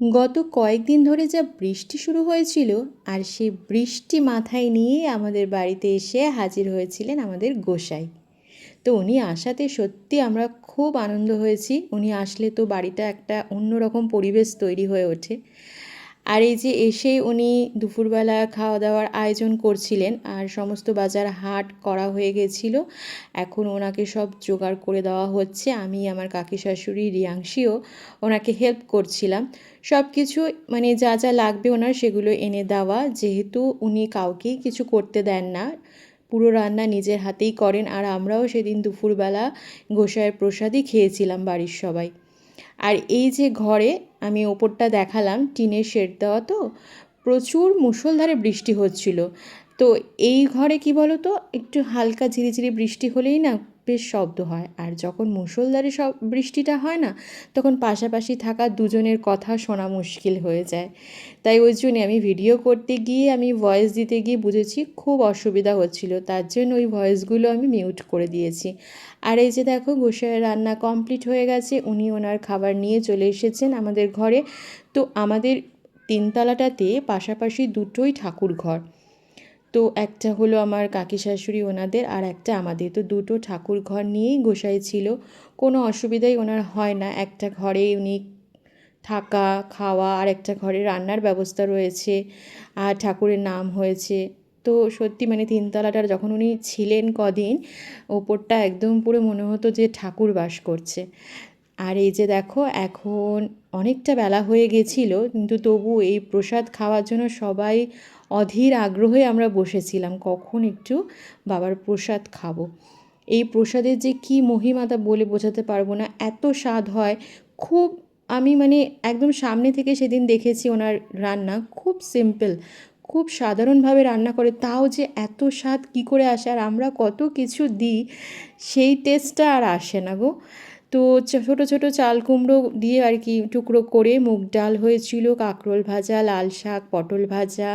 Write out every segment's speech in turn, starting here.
গত কয়েকদিন ধরে যা বৃষ্টি শুরু হয়েছিল আর সেই বৃষ্টি মাথায় নিয়ে আমাদের বাড়িতে এসে হাজির হয়েছিলেন আমাদের গোসাই। তো উনি আসাতে সত্যি আমরা খুব আনন্দ হয়েছি। উনি আসলে তো বাড়িটা একটা অন্যরকম পরিবেশ তৈরি হয়ে ওঠে। আর এই যে এসেই উনি দুপুরবেলা খাওয়া দাওয়ার আয়োজন করছিলেন আর সমস্ত বাজার হাট করা হয়ে গেছিল। এখন ওনাকে সব জোগাড় করে দেওয়া হচ্ছে। আমি, আমার কাকি শাশুড়ি রিয়াংশিও ওনাকে হেল্প করছিলাম। সব কিছু মানে যা যা লাগবে ওনার সেগুলো এনে দেওয়া। যেহেতু উনি কাউকেই কিছু করতে দেন না, পুরো রান্না নিজের হাতেই করেন। আর আমরাও সেদিন দুপুরবেলা গোসাইয়ের প্রসাদই খেয়েছিলাম বাড়ির সবাই। আর এই যে ঘরে আমি ওপরটা দেখালাম, টিনের শেড দেওয়া তো, প্রচুর মুষলধারে বৃষ্টি হচ্ছিল। তো এই ঘরে কি বলো তো একটু হালকা ঝিরিঝিরি বৃষ্টি হলেই না বেশ শব্দ হয়। আর যখন মুষলধারে সব বৃষ্টিটা হয় না, তখন পাশাপাশি থাকা দুজনের কথা শোনা মুশকিল হয়ে যায়। তাই ওই জন্যে আমি ভিডিও করতে গিয়ে আমি ভয়েস দিতে গিয়ে বুঝেছি খুব অসুবিধা হচ্ছিল। তার জন্য ওই ভয়েসগুলো আমি মিউট করে দিয়েছি। আর এই যে দেখো, গোসাইয়ের রান্না কমপ্লিট হয়ে গেছে। উনি ওনার খাবার নিয়ে চলে এসেছেন আমাদের ঘরে। তো আমাদের তিনতলাটাতে পাশাপাশি দুটোই ঠাকুর ঘর তো একটা হলো আমার কাকি শাশুড়ি ওনাদের আর একটা আমাদের। তো দুটো ঠাকুর ঘর নিয়েই গোসাই ছিল। কোনো অসুবিধাই ওনার হয় না। একটা ঘরে উনি থাকা, খাওয়া আর একটা ঘরে রান্নার ব্যবস্থা রয়েছে আর ঠাকুরের নাম হয়েছে। তো সত্যি মানে তিনতলাটার যখন উনি ছিলেন কদিন, ওপরটা একদম পুরো মনে হতো যে ঠাকুর বাস করছে। আর এই যে দেখো, এখন অনেকটা বেলা হয়ে গেছিল, কিন্তু তবু এই প্রসাদ খাওয়ার জন্য সবাই অধীর আগ্রহে আমরা বসেছিলাম, কখন একটু বাবার প্রসাদ খাব। এই প্রসাদের যে কী মহিমা তা বলে বোঝাতে পারব না। এত স্বাদ হয়, খুব আমি মানে একদম সামনে থেকে সেদিন দেখেছি ওনার রান্না, খুব সিম্পল খুব সাধারণভাবে রান্না করে। তাও যে এত স্বাদ কী করে আসে আর আমরা কত কিছু দিই, সেই টেস্টটা আর আসে না গো। তো ছোটো ছোটো চাল কুমড়ো দিয়ে আর কি টুকরো করে মুগ ডাল হয়েছিল, কাঁকরোল ভাজা, লাল শাক, পটল ভাজা,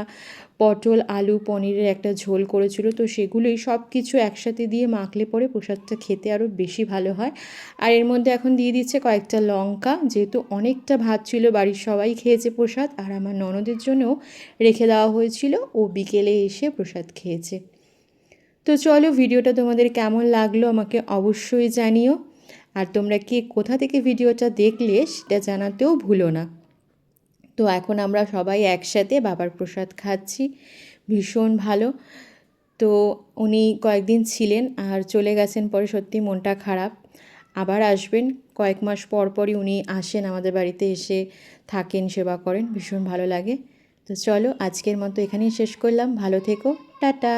পটল, আলু, পনিরের একটা ঝোল করেছিল। তো সেগুলোই সব কিছু একসাথে দিয়ে মাখলে পরে প্রসাদটা খেতে আরও বেশি ভালো হয়। আর এর মধ্যে এখন দিয়ে দিচ্ছে কয়েকটা লঙ্কা, যেহেতু অনেকটা ভাত ছিল, বাড়ির সবাই খেয়েছে প্রসাদ আর আমার ননদের জন্যও রেখে দেওয়া হয়েছিল। ও বিকেলে এসে প্রসাদ খেয়েছে। তো চলো, ভিডিওটা তোমাদের কেমন লাগল আমাকে অবশ্যই জানিও। আর তোমরা কে কোথা থেকে ভিডিওটা দেখলে সেটা জানাতেও ভুলো না। তো এখন আমরা সবাই একসাথে বাবার প্রসাদ খাচ্ছি, ভীষণ ভালো। তো উনি কয়েকদিন ছিলেন আর চলে গেছেন পরে সত্যি মনটা খারাপ। আবার আসবেন, কয়েক মাস পর পরই উনি আসেন আমাদের বাড়িতে এসে থাকেন, সেবা করেন, ভীষণ ভালো লাগে। তো চলো আজকের মতো এখানেই শেষ করলাম, ভালো থেকো, টাটা।